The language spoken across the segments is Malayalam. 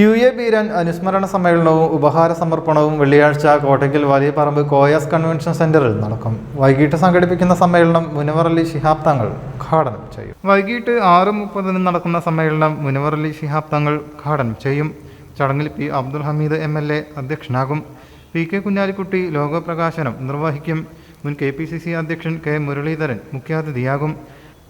യു എ ബീരൻ അനുസ്മരണ സമ്മേളനവും ഉപഹാര സമർപ്പണവും വെള്ളിയാഴ്ച കോട്ടയ്ക്കൽ വലിയ പറമ്പ് കോയാസ് കൺവെൻഷൻ സെന്ററിൽ നടക്കും. വൈകിട്ട് സംഘടിപ്പിക്കുന്ന സമ്മേളനം മുനവർ അലി ശിഹാബ് തങ്ങൾ ഉദ്ഘാടനം ചെയ്യും. വൈകിട്ട് ആറ് മുപ്പതിന് നടക്കുന്ന സമ്മേളനം മുനവർ അലി ശിഹാബ് തങ്ങൾ ഉദ്ഘാടനം ചെയ്യും. ചടങ്ങിൽ P Abdul Hameed M L A അധ്യക്ഷനാകും. P K Kunhalikutty ലോകപ്രകാശനം നിർവഹിക്കും. മുൻ കെ പി സി സി അധ്യക്ഷൻ കെ മുരളീധരൻ മുഖ്യാതിഥിയാകും.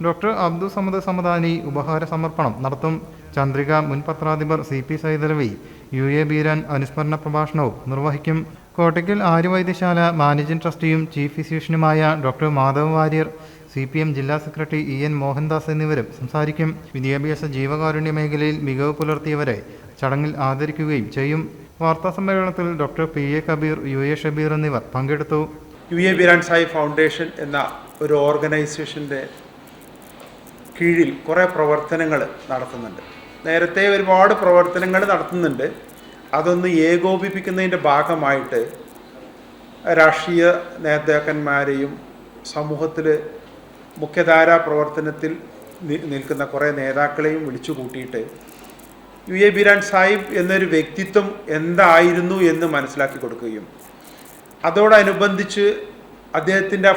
ഡോക്ടർ അബ്ദുൾ സമദ് സമദാനി ഉപഹാര സമർപ്പണം നടത്തും. ചന്ദ്രിക മുൻ പത്രാധിപർ C P Saithalavi U A Beeran അനുസ്മരണ പ്രഭാഷണവും നിർവഹിക്കും. കോട്ടയ്ക്കൽ ആര്യവൈദ്യശാല മാനേജിംഗ് ട്രസ്റ്റിയും chief ഫിസിഷ്യനുമായ doctor Madhav Warrier C P M ജില്ലാ സെക്രട്ടറി ഇ എൻ മോഹൻദാസ് എന്നിവരും സംസാരിക്കും. വിദ്യാഭ്യാസ ജീവകാരുണ്യ മേഖലയിൽ മികവ് പുലർത്തിയവരെ ചടങ്ങിൽ ആദരിക്കുകയും ചെയ്യും. വാർത്താ സമ്മേളനത്തിൽ doctor P A Kabeer U A Shabeer എന്നിവർ പങ്കെടുത്തു. U A Beeran Sai foundation എന്ന ഒരു ഓർഗനൈസേഷന്റെ കീഴിൽ കുറേ പ്രവർത്തനങ്ങൾ നടത്തുന്നുണ്ട്. നേരത്തെ ഒരുപാട് പ്രവർത്തനങ്ങൾ നടത്തുന്നുണ്ട്. അതൊന്ന് ഏകോപിപ്പിക്കുന്നതിന്റെ ഭാഗമായിട്ട് രാഷ്ട്രീയ നേതാക്കന്മാരെയും സമൂഹത്തിൽ മുഖ്യധാരാ പ്രവർത്തനത്തിൽ നിൽക്കുന്ന കുറേ നേതാക്കളെയും വിളിച്ചു കൂട്ടിയിട്ട് യു എ ബിരാൻ സാഹിബ് എന്നൊരു വ്യക്തിത്വം എന്തായിരുന്നു എന്ന് മനസ്സിലാക്കി കൊടുക്കുകയും അതോടനുബന്ധിച്ച് അദ്ദേഹത്തിന്റെ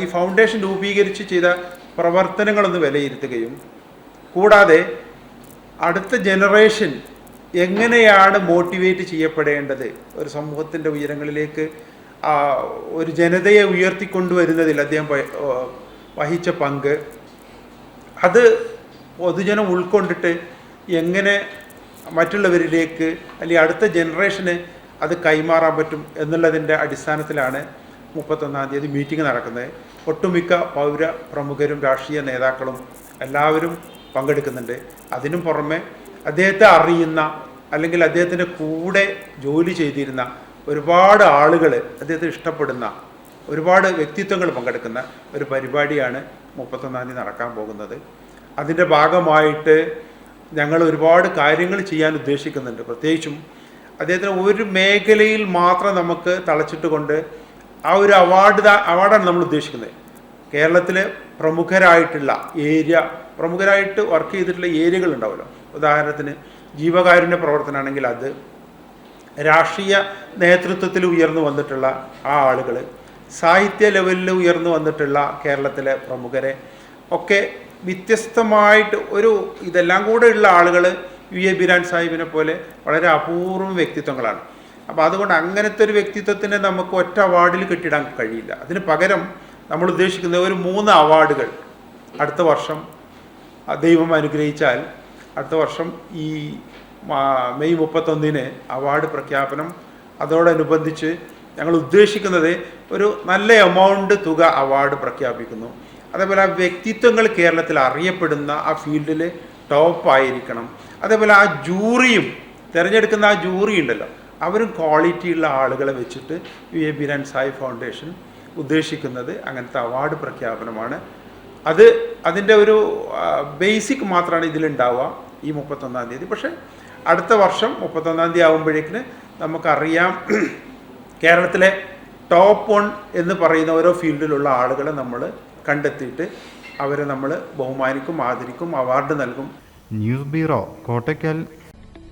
ഈ ഫൗണ്ടേഷൻ രൂപീകരിച്ച് ചെയ്ത പ്രവർത്തനങ്ങളൊന്ന് വിലയിരുത്തുകയും കൂടാതെ അടുത്ത ജനറേഷൻ എങ്ങനെയാണ് മോട്ടിവേറ്റ് ചെയ്യപ്പെടേണ്ടത്? ഒരു സമൂഹത്തിന്റെ ഉയരങ്ങളിലേക്ക് ഒരു ജനതയെ ഉയർത്തിക്കൊണ്ടുവരുന്നതിൽ അദ്ദേഹം വഹിച്ച പങ്ക്. അത് പൊതുജനം ഉൾക്കൊണ്ടിട്ട് എങ്ങനെ മറ്റുള്ളവരിലേക്ക് അല്ലെങ്കിൽ അടുത്ത ജനറേഷന് അത് കൈമാറാൻ പറ്റും എന്നുള്ളതിന്റെ അടിസ്ഥാനത്തിലാണ് മുപ്പത്തൊന്നാം തീയതി മീറ്റിംഗ് നടക്കുന്നത്. ഒട്ടുമിക്ക പൗര പ്രമുഖരും രാഷ്ട്രീയ നേതാക്കളും എല്ലാവരും പങ്കെടുക്കുന്നുണ്ട്. അതിനു പുറമെ അദ്ദേഹത്തെ അറിയുന്ന അല്ലെങ്കിൽ അദ്ദേഹത്തിന്റെ കൂടെ ജോലി ചെയ്തിരുന്ന ഒരുപാട് ആളുകൾ അദ്ദേഹത്തെ ഇഷ്ടപ്പെടുന്ന ഒരുപാട് വ്യക്തിത്വങ്ങൾ പങ്കെടുക്കുന്ന ഒരു പരിപാടിയാണ് മുപ്പത്തൊന്നാം തീയതി നടക്കാൻ പോകുന്നത്. അതിന്റെ ഭാഗമായിട്ട് ഞങ്ങൾ ഒരുപാട് കാര്യങ്ങൾ ചെയ്യാൻ ഉദ്ദേശിക്കുന്നുണ്ട്. പ്രത്യേകിച്ചും അദ്ദേഹത്തിന് ഒരു മേഖലയിൽ മാത്രം നമുക്ക് തളച്ചിട്ട് കൊണ്ട് ആ ഒരു അവാർഡ് അവാർഡാണ് നമ്മൾ ഉദ്ദേശിക്കുന്നത്. കേരളത്തിലെ പ്രമുഖരായിട്ടുള്ള ഏരിയ പ്രമുഖരായിട്ട് വർക്ക് ചെയ്തിട്ടുള്ള ഏരിയകൾ ഉണ്ടാവുമല്ലോ. ഉദാഹരണത്തിന് ജീവകാരുണ്യ പ്രവർത്തനമാണെങ്കിൽ അത് രാഷ്ട്രീയ നേതൃത്വത്തിൽ ഉയർന്നു വന്നിട്ടുള്ള ആ ആളുകൾ സാഹിത്യ ലെവലിൽ ഉയർന്നു വന്നിട്ടുള്ള കേരളത്തിലെ പ്രമുഖരെ ഒക്കെ വ്യത്യസ്തമായിട്ട് ഒരു ഇതെല്ലാം കൂടെ ഉള്ള ആളുകൾ യു എ ബിരാൻ സാഹിബിനെ പോലെ വളരെ അപൂർവം വ്യക്തിത്വങ്ങളാണ്. അപ്പോൾ അതുകൊണ്ട് അങ്ങനത്തെ ഒരു വ്യക്തിത്വത്തിനെ നമുക്ക് ഒറ്റ അവാർഡിൽ കെട്ടിടാൻ കഴിയില്ല. അതിന് പകരം നമ്മൾ ഉദ്ദേശിക്കുന്ന ഒരു മൂന്ന് അവാർഡുകൾ അടുത്ത വർഷം ദൈവം അനുഗ്രഹിച്ചാൽ അടുത്ത വർഷം ഈ മെയ് മുപ്പത്തൊന്നിന് അവാർഡ് പ്രഖ്യാപനം അതോടനുബന്ധിച്ച് ഞങ്ങൾ ഉദ്ദേശിക്കുന്നത് ഒരു നല്ല എമൗണ്ട് തുക അവാർഡ് പ്രഖ്യാപിക്കുന്നു. അതേപോലെ ആ വ്യക്തിത്വങ്ങൾ കേരളത്തിൽ അറിയപ്പെടുന്ന ആ ഫീൽഡിൽ ടോപ്പ് ആയിരിക്കണം. അതേപോലെ ആ ജൂറിയും തിരഞ്ഞെടുക്കുന്ന ആ ജൂറി ഉണ്ടല്ലോ അവരും ക്വാളിറ്റിയുള്ള ആളുകളെ വെച്ചിട്ട് U A Beeran Sai foundation ഉദ്ദേശിക്കുന്നത് അങ്ങനത്തെ അവാർഡ് പ്രഖ്യാപനമാണ്. അത് അതിന്റെ ഒരു ബേസിക് മാത്രമാണ് ഇതിലുണ്ടാവുക ഈ മുപ്പത്തൊന്നാം തീയതി. പക്ഷേ അടുത്ത വർഷം മുപ്പത്തൊന്നാം തീയതി ആകുമ്പോഴേക്കിന് നമുക്കറിയാം കേരളത്തിലെ ടോപ്പ് വൺ എന്ന് പറയുന്ന ഓരോ ഫീൽഡിലുള്ള ആളുകളെ നമ്മൾ കണ്ടെത്തിയിട്ട് അവരെ നമ്മൾ ബഹുമാനിക്കും ആദരിക്കും അവാർഡ് നൽകും. News bureau Kottakkal